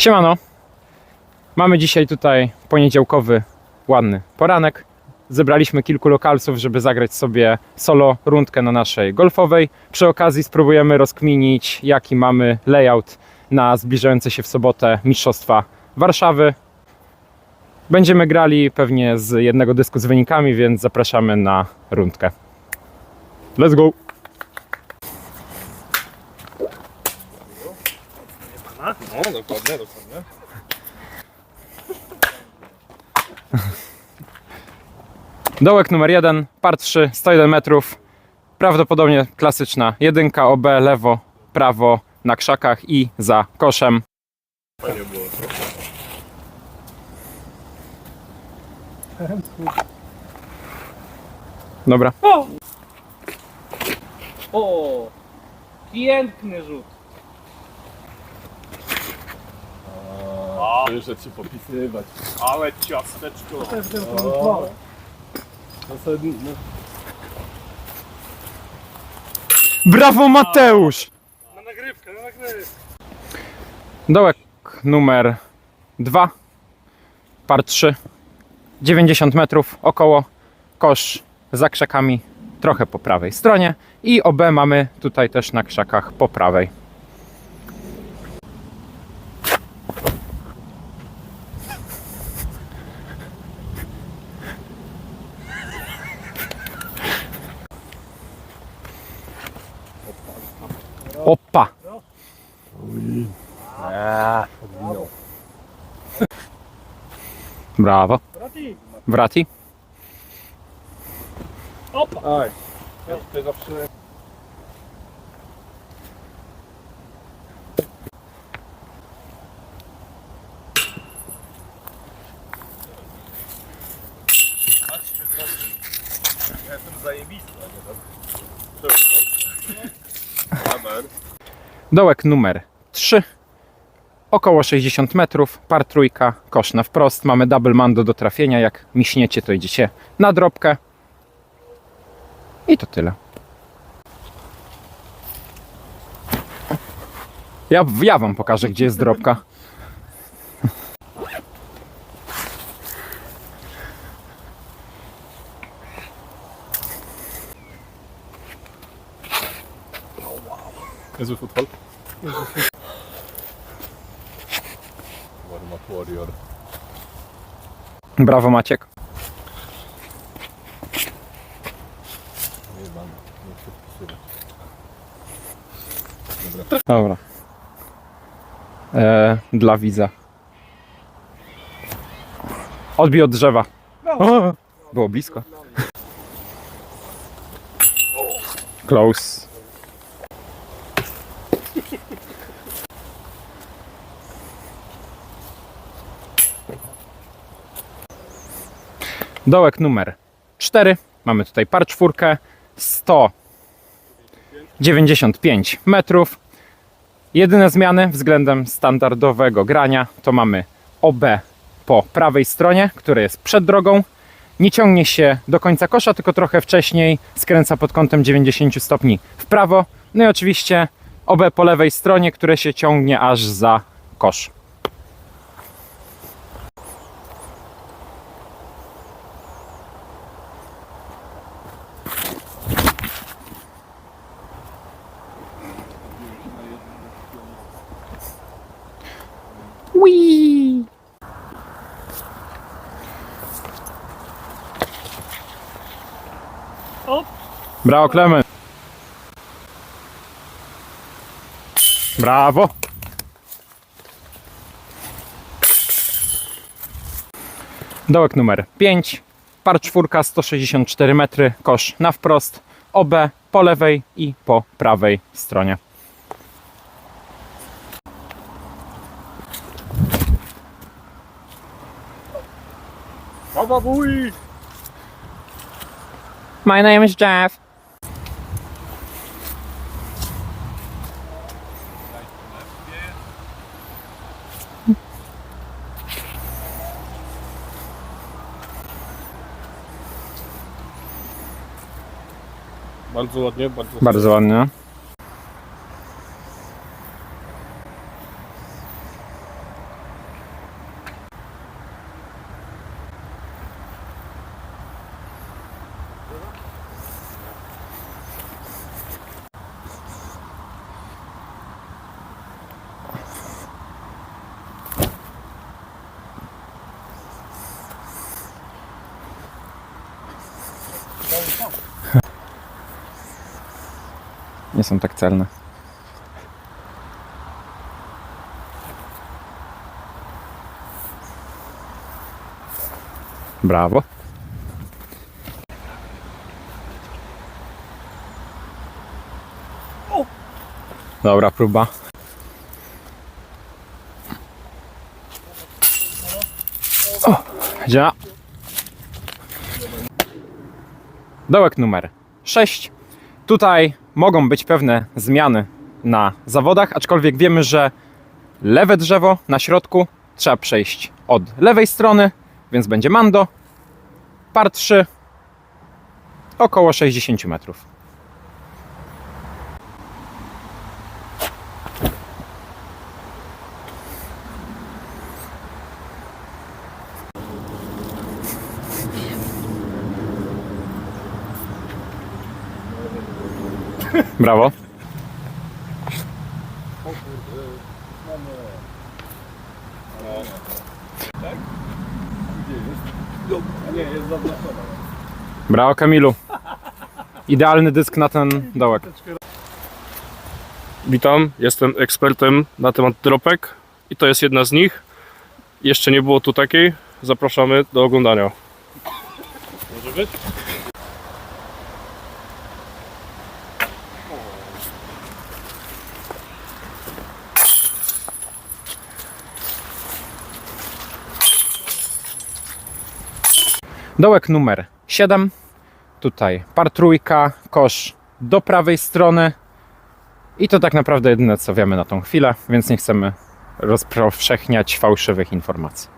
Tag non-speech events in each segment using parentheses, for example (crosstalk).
Siemano. Mamy dzisiaj tutaj poniedziałkowy, ładny poranek. Zebraliśmy kilku lokalców, żeby zagrać sobie solo rundkę na naszej golfowej. Przy okazji spróbujemy rozkminić, jaki mamy layout na zbliżające się w sobotę Mistrzostwa Warszawy. Będziemy grali pewnie z jednego dysku z wynikami, więc zapraszamy na rundkę. Let's go! No, dokładnie, dokładnie. (laughs) Dołek numer 1, par 3, 101 metrów. Prawdopodobnie klasyczna jedynka, OB, lewo, prawo, na krzakach i za koszem. Fajnie było. Dobra. O! Piękny rzut. A, jeszcze ci popisywać. Ale ciasteczko. O. No sobie, no, Brawo Mateusz! na nagrywkę, na nagrywkę. Dołek numer 2, par 3, 90 metrów około, kosz za krzakami trochę po prawej stronie i OB mamy tutaj też na krzakach po prawej. Opa! Brawo. Wrati? Aj. Ja tutaj zawsze... Dołek numer 3. Około 60 metrów, par trójka, kosz na wprost. Mamy double mando do trafienia. Jak miśniecie, to idziecie na drobkę. I to tyle. Ja, ja wam pokażę, gdzie jest drobka. Niezły futbol. Brawo Maciek. Dobra. E, dla widza. Odbij od drzewa. O, było blisko. Close. Dołek numer 4. Mamy tutaj par czwórkę. 195 metrów. Jedyne zmiany względem standardowego grania to mamy OB po prawej stronie, które jest przed drogą. Nie ciągnie się do końca kosza, tylko trochę wcześniej skręca pod kątem 90 stopni w prawo. No i oczywiście OB po lewej stronie, które się ciągnie aż za kosz. Brawo, Klemen. Brawo. Dołek numer 5. Par czwórka 164 metry, kosz na wprost, OB po lewej i po prawej stronie. Baba wuj! My name is Jeff. Bardzo ładnie, bardzo Bardzo ładnie. (laughs) Nie są tak celne. Brawo. Dobra próba. O, działa. Dołek numer 6. Tutaj mogą być pewne zmiany na zawodach, aczkolwiek wiemy, że lewe drzewo na środku trzeba przejść od lewej strony, więc będzie mando. Par 3 około 60 metrów. Brawo. Nie, jest zaznaczona. Brawo Kamilu. Idealny dysk na ten dołek. Witam, jestem ekspertem na temat dropek i to jest jedna z nich. Jeszcze nie było tu takiej. Zapraszamy do oglądania. Może być? Dołek numer 7. Tutaj par trójka, kosz do prawej strony. I to tak naprawdę jedyne co wiemy na tą chwilę, więc nie chcemy rozpowszechniać fałszywych informacji.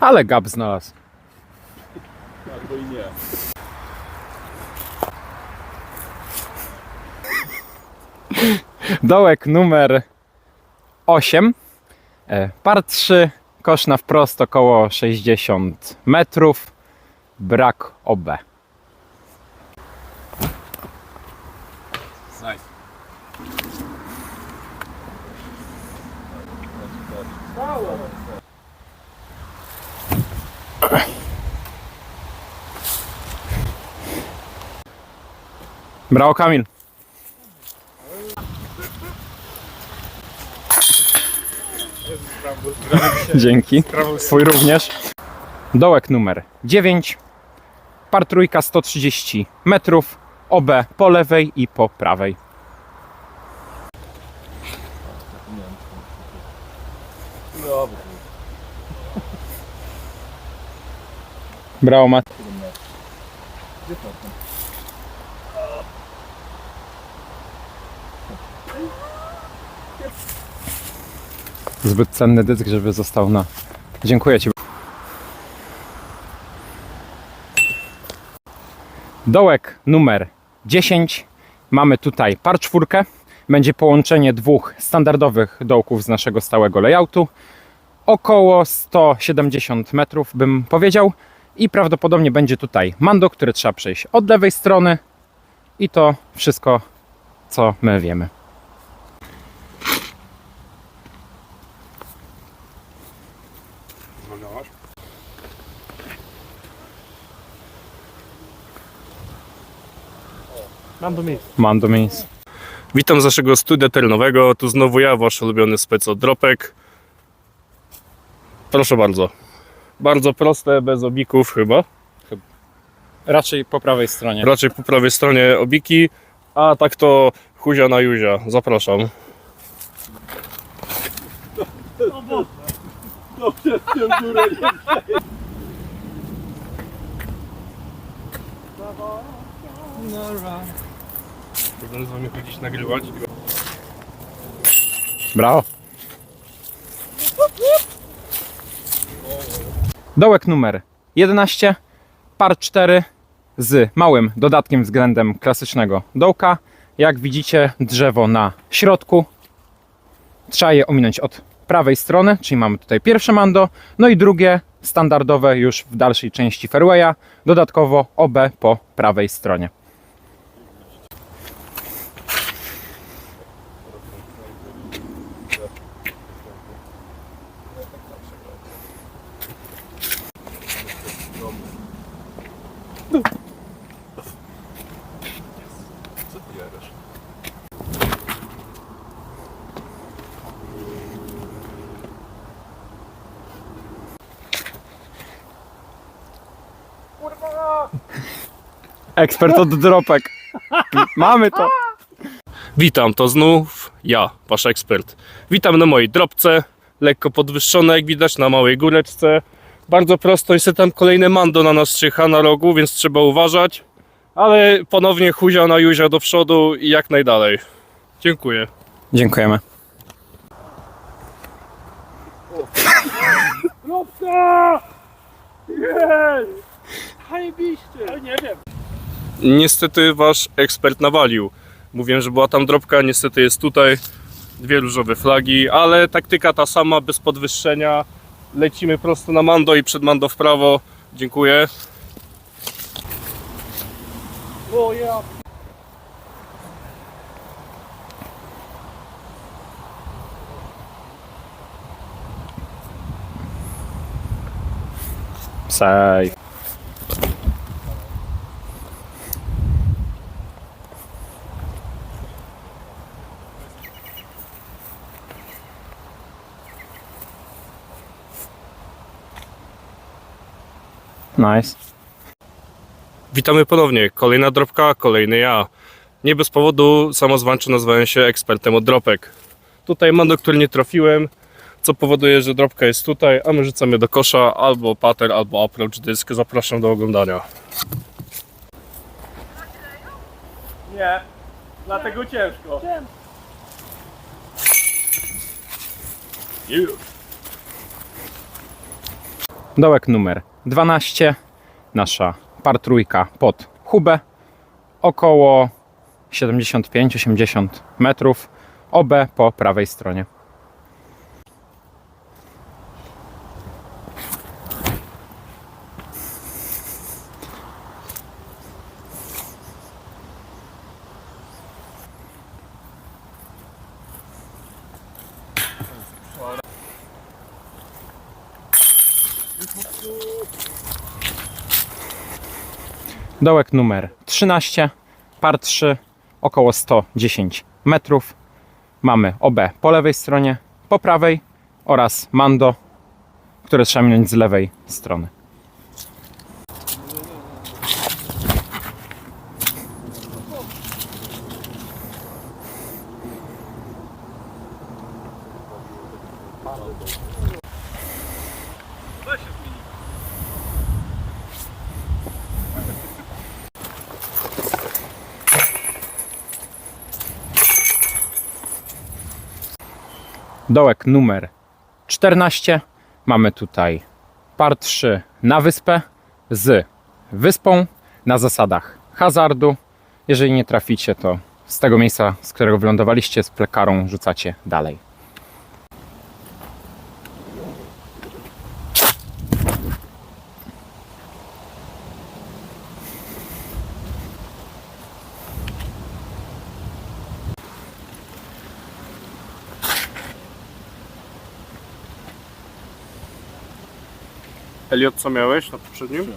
Ale gap znalazł. Albo i nie. Dołek numer 8. E, Par 3, kosz na wprost około 60 metrów. Brak OB. Brawo Kamil. Dzięki. Swój również. Dołek numer 9. Par trójka 130 metrów. OB po lewej i po prawej. Brawo Mat. Zbyt cenny dysk, żeby został na. Dziękuję Ci. Dołek numer 10. Mamy tutaj par czwórkę. Będzie połączenie dwóch standardowych dołków z naszego stałego layoutu. Około 170 metrów bym powiedział. I prawdopodobnie będzie tutaj mando, który trzeba przejść od lewej strony. I to wszystko, co my wiemy. Mando means. Witam z naszego studia terenowego. Tu znowu ja, wasz ulubiony spec od dropek. Proszę bardzo. Bardzo proste, bez obików chyba. Raczej po prawej stronie. Raczej po prawej stronie obiki, a tak to huzia na juzia. Zapraszam. To przez tę górę Będę z wami chodzić nagrywać. Brawo. Dołek numer 11, par 4 z małym dodatkiem względem klasycznego dołka. Jak widzicie, drzewo na środku. Trzeba je ominąć od prawej strony, czyli mamy tutaj pierwsze mando, no i drugie standardowe już w dalszej części fairwaya, dodatkowo OB po prawej stronie. Jarasz? Ekspert od dropek. Mamy to. Witam, to znów ja, wasz ekspert. Witam na mojej dropce, lekko podwyższone jak widać na małej góreczce. Bardzo prosto, niestety tam kolejne mando na nas czyha na rogu, więc trzeba uważać. Ale ponownie huzia na juzia do przodu i jak najdalej. Dziękuję. Dziękujemy. Kropka! Jest! Zajebiście! Nie wiem. Niestety wasz ekspert nawalił. Mówiłem, że była tam dropka, niestety jest tutaj. Dwie różowe flagi, ale taktyka ta sama, bez podwyższenia. Lecimy prosto na mando i przed mando w prawo. Dziękuję. O ja... Sej. Nice. Witamy ponownie. Kolejna dropka, kolejny ja. Nie bez powodu samozwańczo nazwałem się ekspertem od dropek. Tutaj mam, do który nie trafiłem, co powoduje, że dropka jest tutaj, a my rzucamy do kosza albo pater, albo approach dysk. Zapraszam do oglądania. Nie, dlatego ciężko. Dołek numer 12. Nasza par trójka pod hubę. Około 75-80 metrów. OB po prawej stronie. Dołek numer 13, par 3, około 110 metrów. Mamy OB po lewej stronie, po prawej oraz Mando, które trzeba minąć z lewej strony. Dołek numer 14. Mamy tutaj par 3 na wyspę z wyspą na zasadach hazardu. Jeżeli nie traficie, to z tego miejsca, z którego wylądowaliście, z plekarą rzucacie dalej. Eliot, co miałeś na poprzednim?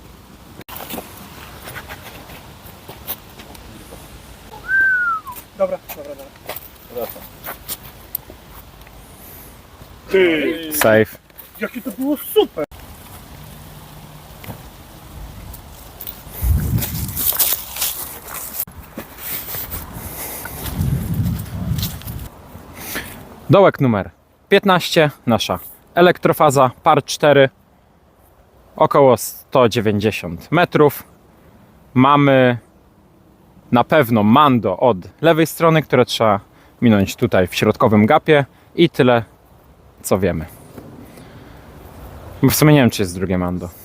Dobra, dobra, dobra. Wracam. Ty! Safe. Jakie to było super! Dołek numer 15, nasza elektrofaza par 4, około 190 metrów. Mamy na pewno mando od lewej strony, które trzeba minąć tutaj w środkowym gapie i tyle co wiemy. Bo w sumie nie wiem, czy jest drugie mando.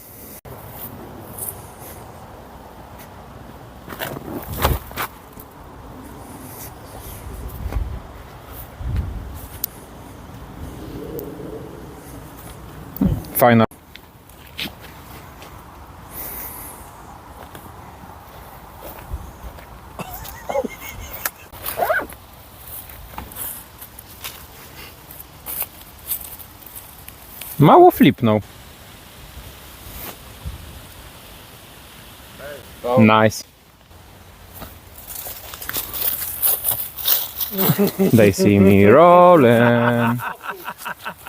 Mało flipnął. Nice. They see me rolling.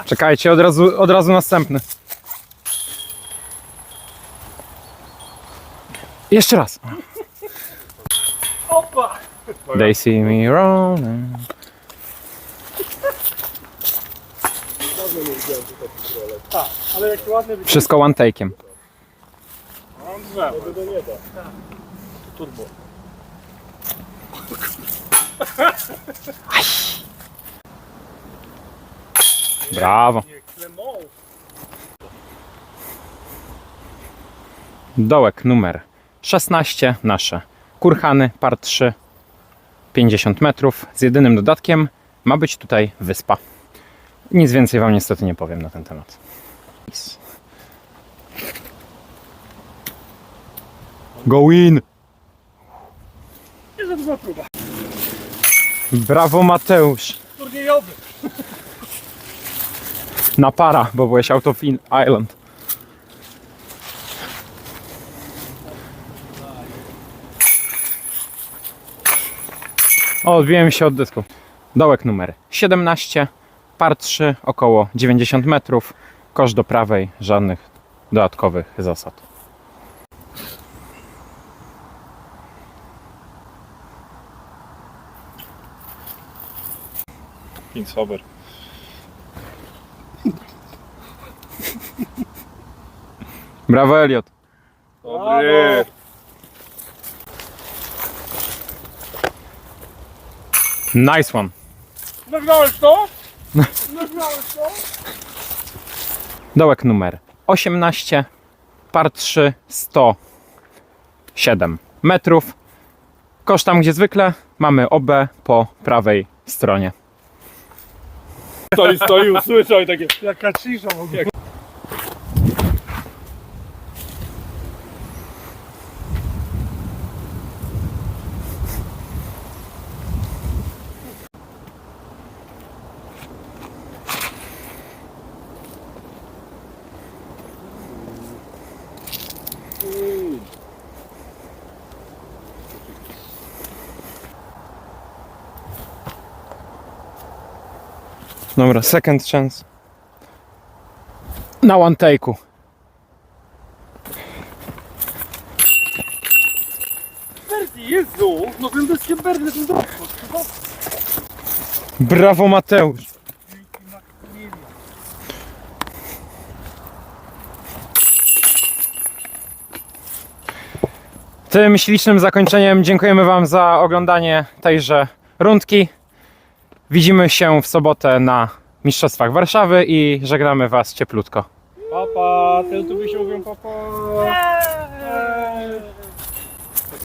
Czekajcie, od razu, od razu następny. Jeszcze raz. Opa! They see me rolling. Tak, ale jak ładnie wygląda. Wszystko one take'iem. Mam drzewo. Tego nie da. Turbo. Brawo. Nie. Dołek numer 16, nasze kurhany, par 3, 50 metrów. Z jedynym dodatkiem ma być tutaj wyspa. Nic więcej Wam niestety nie powiem na ten temat. Go in! Duża próba. Brawo Mateusz! Turniejowy. Na para, bo byłeś out of in island. O, odbiłem się od dysku. Dołek numer 17, par 3, około 90 metrów. Kosz do prawej, żadnych dodatkowych zasad. Kings Hover. Brawo Elliot. Dobry. Nice one. Nagrałeś to? Dołek numer 18, par 3, 107 metrów. Kosz tam gdzie zwykle, mamy OB po prawej stronie. Stoi, stoi, usłyszał i takie... Jaka cisza w ogóle. Dobra, second chance. Na one take'u. Jezu! No drobko. Brawo Mateusz. Tym ślicznym zakończeniem dziękujemy Wam za oglądanie tejże rundki. Widzimy się w sobotę na Mistrzostwach Warszawy i żegnamy Was cieplutko. Papa, ten tu by się mówią papa. Eee.